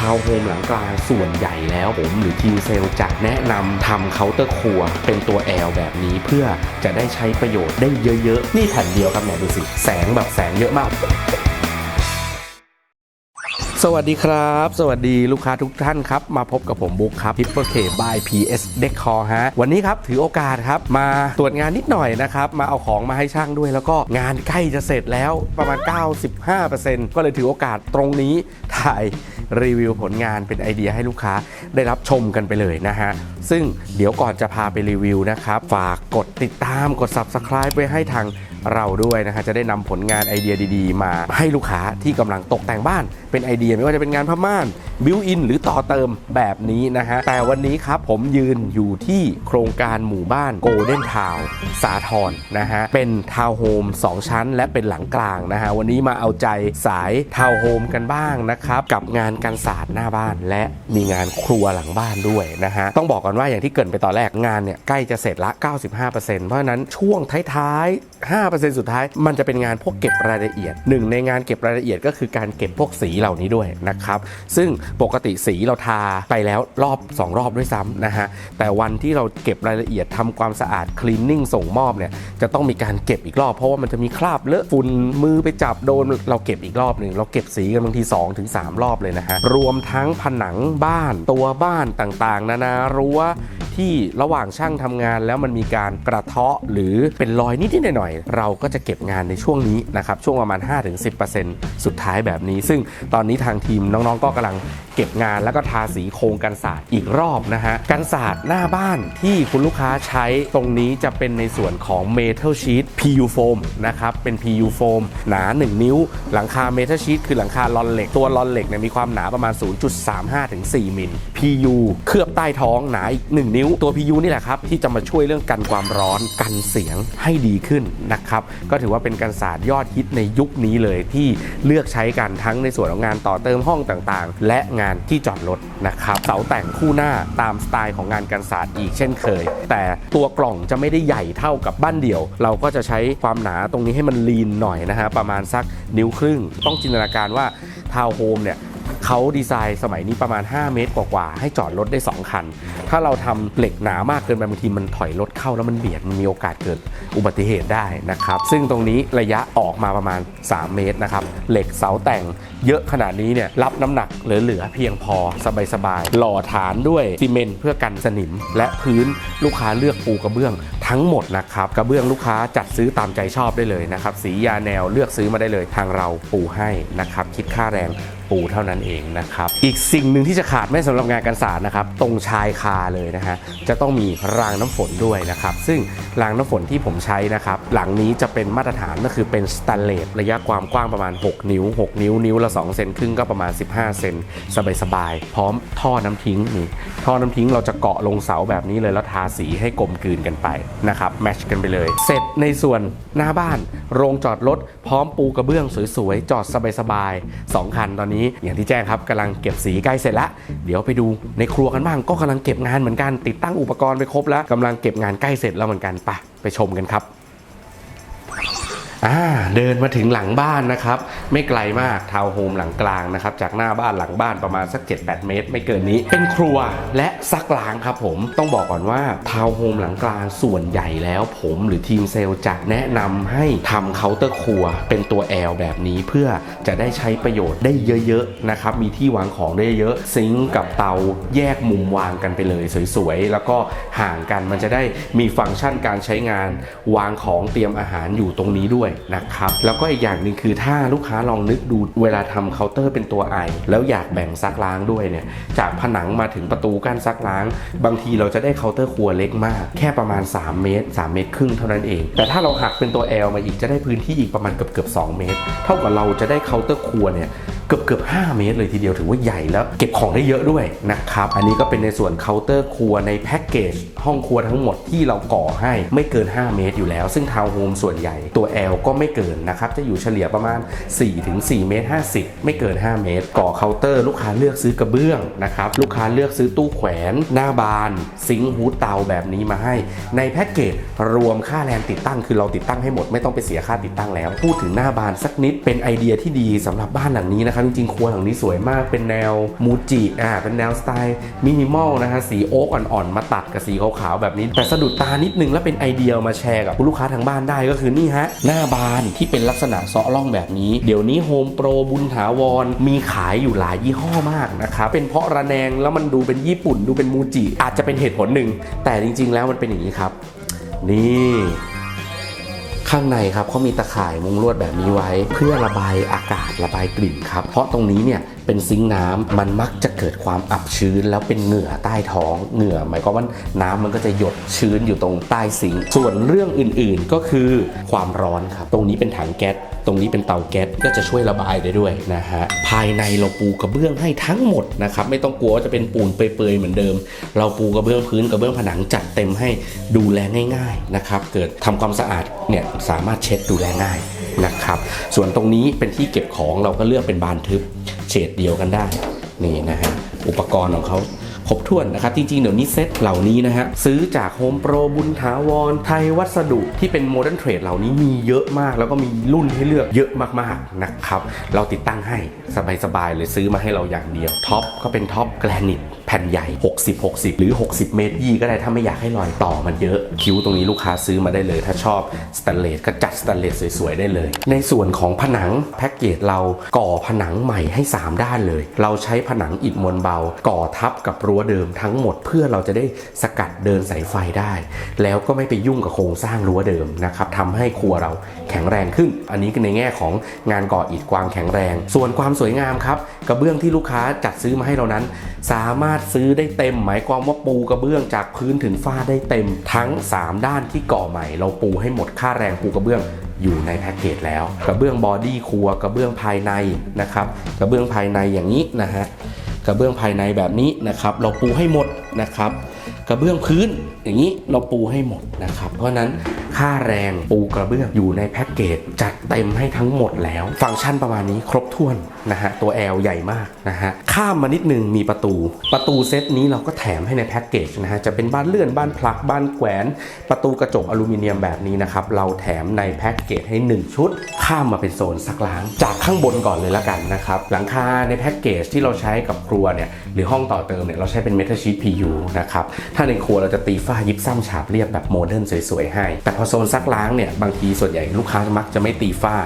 ทาวน์โฮมหลังกลางส่วนใหญ่แล้วผมหรือทีมเซลล์จะแนะนำทำเคาน์เตอร์ครัว เป็นตัวแอลแบบนี้เพื่อจะได้ใช้ประโยชน์ได้เยอะๆ นี่แผ่นเดียวครับเนี่ยดูสิ แสงแบบแสงเยอะมาก สวัสดีครับ สวัสดีลูกค้าทุกท่านครับ มาพบกับผมบุ๊คครับ p i p p e r K by PS Decor ฮะ วันนี้ครับถือโอกาสครับ มาตรวจงานนิดหน่อยนะครับ มาเอาของมาให้ช่างด้วย แล้วก็งานใกล้จะเสร็จแล้วประมาณ 95%ก็เลยถือโอกาสตรงนี้ถ่ายรีวิวผลงานเป็นไอเดียให้ลูกค้าได้รับชมกันไปเลยนะฮะ ซึ่งเดี๋ยวก่อนจะพาไปรีวิวนะครับ ฝากกดติดตามกด Subscribe ไว้ให้ทาง เราด้วยนะฮะจะได้นำผลงานไอเดียดี ๆ มาให้ลูกค้าที่กำลังตกแต่งบ้านเป็นไอเดียไม่ว่าจะเป็นงานผ้าม่าน บิวอินหรือต่อเติมแบบนี้นะฮะ แต่วันนี้ครับผมยืนอยู่ที่โครงการหมู่บ้านโกลเด้นทาวสาทรนะฮะ เป็นทาวน์โฮม2 ชั้น และเป็นหลังกลางนะฮะ วันนี้มาเอาใจสายทาวน์โฮมกันบ้างนะครับ กับงานกันศาสตร์หน้าบ้าน และมีงานครัวหลังบ้านด้วยนะฮะ ต้องบอกก่อนว่าอย่างที่เกินไปตอนแรกงานเนี่ยใกล้จะเสร็จละ 95%เพราะฉะนั้นช่วงท้ายๆ 5%สุดท้าย มันจะเป็นงานพวกเก็บรายละเอียดหนึ่งในงานเก็บรายละเอียดก็คือการเก็บพวกสีเหล่านี้ด้วยนะครับซึ่งปกติสีเราทาไปแล้วรอบ 2 รอบด้วยซ้ำนะฮะ แต่วันที่เราเก็บรายละเอียดทำความสะอาดคลีนนิ่งส่งมอบเนี่ยจะต้องมีการเก็บอีกรอบ เพราะว่ามันจะมีคราบเลอะฝุ่นมือไปจับโดนเราเก็บอีกรอบหนึ่งเราเก็บสีกันบางที2-3ถึง3รอบเลยนะฮะรวมทั้งผนังบ้านตัวบ้านต่างๆ นานารั้ว ที่ระหว่างช่างทำงาน แล้วมันมีการกระเทาะหรือเป็นรอยนิดๆหน่อยๆเราก็จะเก็บงานในช่วงนี้นะครับช่วงประมาณ 5-10%สุดท้ายแบบนี้ ซึ่งตอนนี้ทางทีมน้องๆก็กำลัง ก็บงานแล้วก็ทาสีโครงกันศาสตร์อีกรอบนะฮะกันศาสตร์หน้าบ้านที่คุณลูกค้าใช้ตรงนี้จะเป็นในส่วนของ Metal Sheet PU Foam นะครับเป็น PU Foam หนา 1 นิ้ว หลังคา Metal Sheet คือหลังคาลอนเหล็กตัวลอนเหล็กเนี่ยมีความหนาประมาณ 0.35ถึง4มิล PU เคลือบใต้ท้องหนาอีก 1 นิ้ว ตัว PU นี่แหละครับ ที่จะมาช่วยเรื่องกันความร้อนกันเสียงให้ดีขึ้นนะครับก็ถือว่าเป็นการศาสตร์ยอดฮิตในยุคนี้เลยที่เลือกใช้กันทั้งในส่วนของงานต่อเติมห้องต่างๆ และงานที่จอดรถนะครับเสาแต่งคู่หน้าตามสไตล์ของงานกันศาสตร์อีกเช่นเคย แต่ตัวกล่องจะไม่ได้ใหญ่เท่ากับบ้านเดี่ยว เราก็จะใช้ความหนาตรงนี้ให้มันลีนหน่อยนะฮะประมาณสักนิ้วครึ่ง ต้องจินตนาการว่าทาวน์โฮมเนี่ย เขาดีไซน์สมัยนี้ประมาณ 5 เมตรกว่าๆให้จอดรถได้ 2 คัน ถ้าเราทำเหล็กหนามากเกินไปบางทีมันถอยรถเข้าแล้วมันเบียดมันมีโอกาสเกิดอุบัติเหตุได้นะครับ ซึ่งตรงนี้ระยะออกมาประมาณ 3 เมตรนะครับ เหล็กเสาแต่งเยอะขนาดนี้เนี่ยรับน้ำหนักเหลือๆเพียงพอสบายๆหล่อฐานด้วยซีเมนต์เพื่อกันสนิม และพื้นลูกค้าเลือกปูกระเบื้องทั้งหมดนะครับกระเบื้องลูกค้าจัดซื้อตามใจชอบได้เลยนะครับสียาแนวเลือกซื้อมาได้เลยทางเราปูให้นะครับคิดค่าแรง ปูเท่านั้นเองนะครับ อีกสิ่งหนึ่งที่จะขาดไม่สำหรับงานกันศาสตร์นะครับ ตรงชายคาเลยนะฮะจะต้องมีรางน้ำฝนด้วยนะครับ ซึ่งรางน้ำฝนที่ผมใช้นะครับ หลังนี้จะเป็นมาตรฐานก็คือเป็นสแตนเลสระยะความกว้างประมาณ 6 นิ้ว 6 นิ้ว นิ้วละ2เซนครึ่งก็ประมาณ 15 เซนสบายๆพร้อมท่อน้ำทิ้งนี่ท่อน้ำทิ้งเราจะเกาะลงเสาแบบนี้เลยแล้วทาสีให้กลมกลืนกันไปนะครับแมทชกันไปเลย เสร็จในส่วนหน้าบ้าน โรงจอดรถพร้อมปูกระเบื้องสวยๆจอดสบายๆสองคันตอนนี้อย่างที่แจ้งครับกำลังเก็บสีใกล้เสร็จแล้วเดี๋ยวไปดูในครัวกันบ้าง ก็กำลังเก็บงานเหมือนกันติดตั้งอุปกรณ์ไปครบแล้วกำลังเก็บงานใกล้เสร็จแล้วเหมือนกันไปไปชมกันครับ อ่าเดินมาถึงหลังบ้านนะครับ ไม่ไกลมากทาวน์โฮมหลังกลางนะครับ จากหน้าบ้านหลังบ้านประมาณสัก 7-8 เมตร ไม่เกินนี้ เป็นครัวและซักล้างครับผมต้องบอกก่อนว่าทาวน์โฮมหลังกลางส่วนใหญ่แล้วผมหรือทีมเซลล์จะแนะนำให้ทำเคาน์เตอร์ครัว เป็นตัว L แบบนี้เพื่อจะได้ใช้ประโยชน์ได้เยอะๆนะครับมีที่วางของได้เยอะซิงก์กับเตาแยกมุมวางกันไปเลยสวยๆแล้วก็ห่างกันมันจะได้มีฟังก์ชันการใช้งาน วางของเตรียมอาหารอยู่ตรงนี้ด้วยนะครับแล้วก็อีกอย่างหนึ่งคือถ้าลูกค้าลองนึกดูเวลาทำเคาน์เตอร์เป็นตัวไอแล้วอยากแบ่งซักล้างด้วยเนี่ยจากผนังมาถึงประตูการซักล้าง บางทีเราจะได้เคาน์เตอร์ครัวเล็กมาก แค่ประมาณ 3 เมตร 3 เมตรครึ่งเท่านั้นเอง แต่ถ้าเราหักเป็นตัว L มาอีกจะได้พื้นที่อีกประมาณเกือบเกือบ2เมตร เท่ากับเราจะได้เคาน์เตอร์ครัวเนี่ย เกือบเกือบ5เมตรเลยทีเดียวถือว่าใหญ่แล้ว เก็บของได้เยอะด้วยนะครับ อันนี้ก็เป็นในส่วนเคาน์เตอร์ครัวในแพ็กเกจห้องครัวทั้งหมดที่เราก่อให้ไม่เกิน 5 เมตรอยู่แล้ว ซึ่งทาวน์โฮมส่วนใหญ่ตัว L ก็ไม่เกินนะครับ จะอยู่เฉลี่ยประมาณ 4-4เมตร50 ไม่เกิน 5 เมตร ก่อเคาน์เตอร์ ลูกค้าเลือกซื้อกระเบื้องนะครับลูกค้าเลือกซื้อตู้แขวนหน้าบาน ซิงค์ฮูเตาแบบนี้มาให้ ในแพ็กเกจรวมค่าแรงติดตั้งคือเราติดตั้งให้หมดไม่ต้องไปเสียค่าติดตั้งแล้ว พูดถึงหน้าบานสักนิดเป็นไอเดียที่ดีสำหรับบ้านหลังนี้นะครับนะครับจริงๆครัวหลังนี้สวยมากเป็นแนวมูจิอ่าเป็นแนวสไตล์มินิมอลนะฮะสีโอ๊กอ่อนๆ มาตัดกับสีขาวๆแบบนี้ แต่สะดุดตานิดนึงแล้วเป็นไอเดียมาแชร์กับลูกค้าทางบ้านได้ก็คือนี่ฮะ หน้าบานที่เป็นลักษณะเซาะร่องแบบนี้ เดี๋ยวนี้โฮมโปรบุญถาวรมีขายอยู่หลายยี่ห้อมากนะครับเป็นเพราะระแนงแล้วมันดูเป็นญี่ปุ่นดูเป็นมูจิอาจจะเป็นเหตุผลหนึ่งแต่จริง ๆ แล้วมันเป็นอย่างนี้ครับ นี่ ข้างในครับเขามีตะข่ายมุงลวดแบบนี้ไว้ เพื่อระบายอากาศระบายกลิ่นครับ เพราะตรงนี้เนี่ยเป็นซิงค์น้ำมันมักจะเกิดความอับชื้น แล้วเป็นเหงื่อใต้ท้องเหงื่อหมายความว่าน้ำมันก็จะหยดชื้นอยู่ตรงใต้ซิงค์ส่วนเรื่องอื่นๆก็คือความร้อนครับ ตรงนี้เป็นถังแก๊สตรงนี้เป็นเตาแก๊สก็จะช่วยระบายได้ด้วยนะฮะภายในเราปูกระเบื้องให้ทั้งหมดนะครับไม่ต้องกลัวว่าจะเป็นปูนเปื่อยๆเหมือนเดิม เราปูกระเบื้องพื้นกระเบื้องผนังจัดเต็มให้ดูแลง่าย ๆนะครับ เกิดทำความสะอาดเนี่ยสามารถเช็ดดูแลง่าย นะครับ ส่วนตรงนี้เป็นที่เก็บของเราก็เลือกเป็นบานทึบเฉดเดียวกันได้นี่นะฮะอุปกรณ์ของเขาครบถ้วนนะครับ จริงๆ เดี๋ยวนี้เซตเหล่านี้นะฮะ ซื้อจากโฮมโปรบุญถาวร ไทยวัสดุที่เป็นโมเดิร์นเทรดเหล่านี้มีเยอะมาก แล้วก็มีรุ่นให้เลือกเยอะมากๆนะครับ เราติดตั้งให้สบายๆเลยซื้อมาให้เราอย่างเดียวท็อปก็เป็นท็อปแกรนิต แผ่นใหญ่ 60 60 หรือ 60 เมตรยี่ก็ได้ถ้าไม่อยากให้รอยต่อมันเยอะ คิ้วตรงนี้ลูกค้าซื้อมาได้เลย ถ้าชอบสแตนเลสก็จัดสแตนเลสสวยๆได้เลย ในส่วนของผนังแพ็กเกจเราก่อผนังใหม่ให้ 3 ด้านเลย เราใช้ผนังอิฐมวลเบา ก่อทับกับรั้วเดิมทั้งหมดเพื่อเราจะได้สกัดเดินสายไฟได้ แล้วก็ไม่ไปยุ่งกับโครงสร้างรั้วเดิมนะครับทำให้ครัวเราแข็งแรงขึ้น อันนี้ในแง่ของงานก่ออิฐกวางแข็งแรง ส่วนความสวยงามครับกระเบื้องที่ลูกค้าจัดซื้อมาให้เรานั้น สามารถซื้อได้เต็ม หมายความว่าปูกระเบื้องจากพื้นถึงฝ้าได้เต็ม ทั้ง 3 ด้านที่ก่อใหม่ เราปูให้หมดค่าแรงปูกระเบื้องอยู่ในแพ็กเกจแล้ว กระเบื้องบอดี้ครัวกระเบื้องภายในนะครับ กระเบื้องภายในอย่างนี้นะฮะกระเบื้องภายในแบบนี้นะครับ เราปูให้หมดนะครับกระเบื้องพื้นอย่างนี้เราปูให้หมดนะครับ เพราะนั้นค่าแรงปูกระเบื้องอยู่ในแพ็กเกจจัดเต็มให้ทั้งหมดแล้ว ฟังก์ชันประมาณนี้ครบถ้วนนะฮะตัว L ใหญ่มากนะฮะข้ามมานิดนึงมีประตู ประตูเซตนี้เราก็แถมให้ในแพ็กเกจนะฮะจะเป็นบ้านเลื่อนบ้านผลักบ้านแขวน ประตูกระจกอลูมิเนียมแบบนี้นะครับเราแถมในแพ็กเกจให้ 1 ชุด ข้ามมาเป็นโซนซักล้าง จากข้างบนก่อนเลยละกันนะครับหลังคาในแพ็กเกจที่เราใช้กับครัวเนี่ยหรือห้องต่อเติมเนี่ยเราใช้เป็นเมทัลชีท PU นะครับ ถ้าในครัวเราจะตีฝ้ายิบซ้ำฉาบเรียบแบบโมเดิร์นสวยๆให้ แต่พอโซนซักล้างเนี่ย บางทีส่วนใหญ่ลูกค้ามักจะไม่ตีฝ้า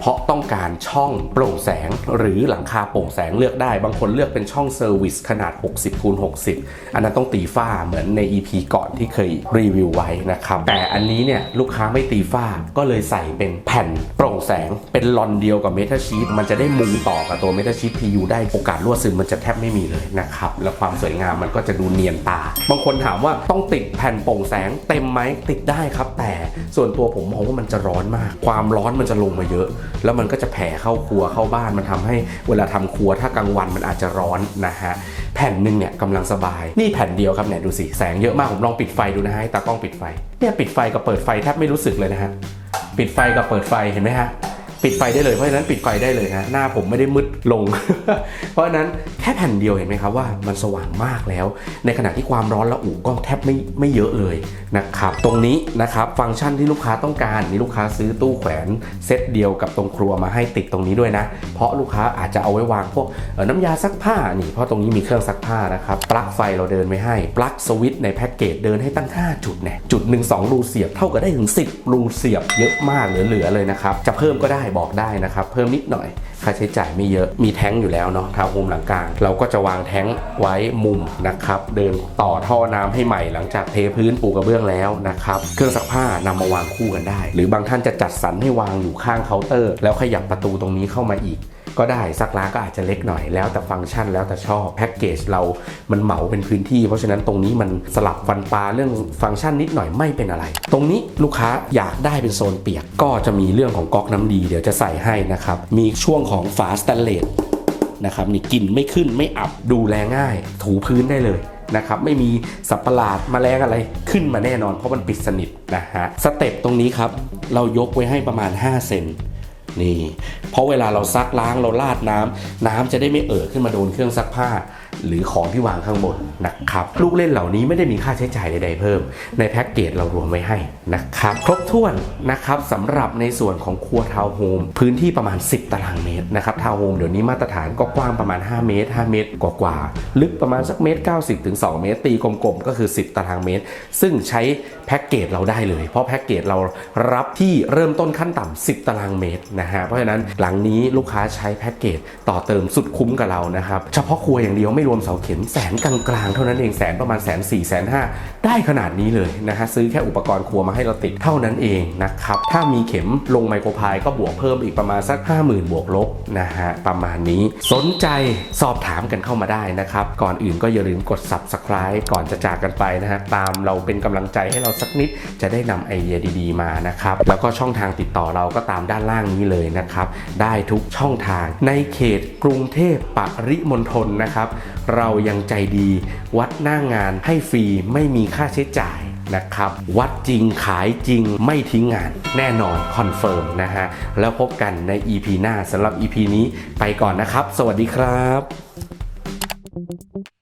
เพราะต้องการช่องโปร่งแสง หรือหลังคาโปร่งแสงเลือกได้ บางคนเลือกเป็นช่องเซอร์วิสขนาด 60คูณ60 อันนั้นต้องตีฝ้าเหมือนใน EP ก่อนที่เคยรีวิวไว้นะครับ แต่อันนี้เนี่ยลูกค้าไม่ตีฝ้าก็เลยใส่เป็นแผ่นโปร่งแสงเป็นลอนเดียวกับเมทัลชีตมันจะได้มุงต่อกับตัวเมทัลชีต PU ได้โอกาสรั่วซึมมันจะแทบไม่มีเลยนะครับ แล้วความสวยงามมันก็จะดูเนียนตา บางคนถามว่าต้องติดแผ่นโปร่งแสงเต็มไหมติดได้ครับ แต่ส่วนตัวผมมองว่ามันจะร้อนมาก ความร้อนมันจะลงมาเยอะ แล้วมันก็จะแผ่เข้าครัวเข้าบ้านมันทำให้เวลาทำครัวถ้ากลางวันมันอาจจะร้อนนะฮะแผ่นหนึ่งเนี่ยกำลังสบาย นี่แผ่นเดียวครับเนี่ยดูสิแสงเยอะมากผมลองปิดไฟดูนะฮะให้ตากล้องปิดไฟเนี่ยปิดไฟกับเปิดไฟแทบไม่รู้สึกเลยนะฮะปิดไฟกับเปิดไฟเห็นไหมฮะ ปิดไฟได้เลยเพราะฉะนั้นปิดไฟได้เลยนะหน้าผมไม่ได้มืดลง เพราะฉะนั้นแค่แผ่นเดียวเห็นไหมครับว่ามันสว่างมากแล้ว ในขณะที่ความร้อนระอุก็แทบไม่ไม่เยอะเลยนะครับตรงนี้นะครับฟังก์ชันที่ลูกค้าต้องการนี่ลูกค้าซื้อตู้แขวนเซตเดียวกับตรงครัวมาให้ติดตรงนี้ด้วยนะ เพราะลูกค้าอาจจะเอาไว้วางพวกน้ำยาซักผ้านี่เพราะตรงนี้มีเครื่องซักผ้านะครับปลั๊กไฟเราเดินไม่ให้ปลั๊กสวิตช์ในแพ็กเกจเดินให้ตั้ง 5 จุดเนี่ยจุดหนึ่งสองรูเสียบเท่ากับได้ถึง 10 รูเสียบเยอะมากเหลือๆเลยนะครับจะเพิ่มก็ได้บอกได้นะครับ เพิ่มนิดหน่อย ค่าใช้จ่ายไม่เยอะมีแท้งอยู่แล้วเนาะทาวน์โฮมหลังกลาง เราก็จะวางแท้งไว้มุมนะครับ เดินต่อท่อน้ำให้ใหม่หลังจากเทพื้นปูกระเบื้องแล้วนะครับ เครื่องซักผ้านำมาวางคู่กันได้ หรือบางท่านจะจัดสรรให้วางอยู่ข้างเคาน์เตอร์ แล้วขยับประตูตรงนี้เข้ามาอีก ก็ได้ซักล้างก็อาจจะเล็กหน่อยแล้วแต่ฟังก์ชันแล้วแต่ชอบแพ็กเกจเรามันเหมาเป็นพื้นที่ เพราะฉะนั้นตรงนี้มันสลับฟันปลาเรื่องฟังก์ชันนิดหน่อยไม่เป็นอะไร ตรงนี้ลูกค้าอยากได้เป็นโซนเปียกก็จะมีเรื่องของก๊อกน้ำดีเดี๋ยวจะใส่ให้นะครับมีช่วงของฝาสแตนเลสนะครับนี่กลิ่นไม่ขึ้นไม่อับดูแลง่าย ถูพื้นได้เลยนะครับไม่มีสัตว์ประหลาดแมลงอะไรขึ้นมาแน่นอนเพราะมันปิดสนิทนะฮะสเต็ปตรงนี้ครับ เรายกไว้ให้ประมาณ 5 เซน นี่ เพราะเวลาเราซักล้างเราลาดน้ำน้ำจะได้ไม่เอ่อขึ้นมาโดนเครื่องซักผ้า หรือของที่วางข้างบนนะครับลูกเล่นเหล่านี้ไม่ได้มีค่าใช้จ่ายใดๆเพิ่ม ในแพ็กเกจเรารวมไว้ให้นะครับครบถ้วนนะครับสำหรับในส่วนของครัวทาวน์โฮมพื้นที่ประมาณ 10 ตารางเมตรนะครับทาวน์โฮมเดี๋ยวนี้มาตรฐานก็กว้างประมาณ 5 เมตร 5 เมตรกว่าๆลึกประมาณสักเมตร 90ถึง2เมตรตีกลมๆก็คือ 10 ตารางเมตร ซึ่งใช้แพ็กเกจเราได้เลย เพราะแพ็กเกจเรารับที่เริ่มต้นขั้นต่ำ10 ตารางเมตรนะฮะเพราะฉะนั้นหลังนี้ลูกค้าใช้แพ็กเกจต่อเติมสุดคุ้มกับเรานะครับเฉพาะครัวอย่างเดียวไม่รวมเสาเข็มแสนกลางๆ เท่านั้นเองแสนประมาณแสนสี่แสนห้าได้ขนาดนี้เลยนะฮะซื้อแค่อุปกรณ์ครัวมาให้เราติดเท่านั้นเองนะครับถ้ามีเข็มลงไมโครพายก็บวกเพิ่มอีกประมาณสัก 50,000 บวกลบนะฮะประมาณนี้สนใจสอบถามกันเข้ามาได้นะครับ ก่อนอื่นก็อย่าลืมกด subscribe ก่อนจะจากกันไปนะฮะตามเราเป็นกำลังใจให้เราสักนิดจะได้นำไอเดียดีๆมานะครับแล้วก็ช่องทางติดต่อเราก็ตามด้านล่างนี้เลยนะครับได้ทุกช่องทางในเขตกรุงเทพปริมณฑลนะครับ เรายังใจดี วัดหน้างงานให้ฟรีไม่มีค่าใช้จ่ายนะครับ วัดจริงขายจริงไม่ทิ้งงานแน่นอนคอนเฟิร์มนะฮะ แล้วพบกันใน EP หน้าสำหรับ EP นี้ไปก่อนนะครับ สวัสดีครับ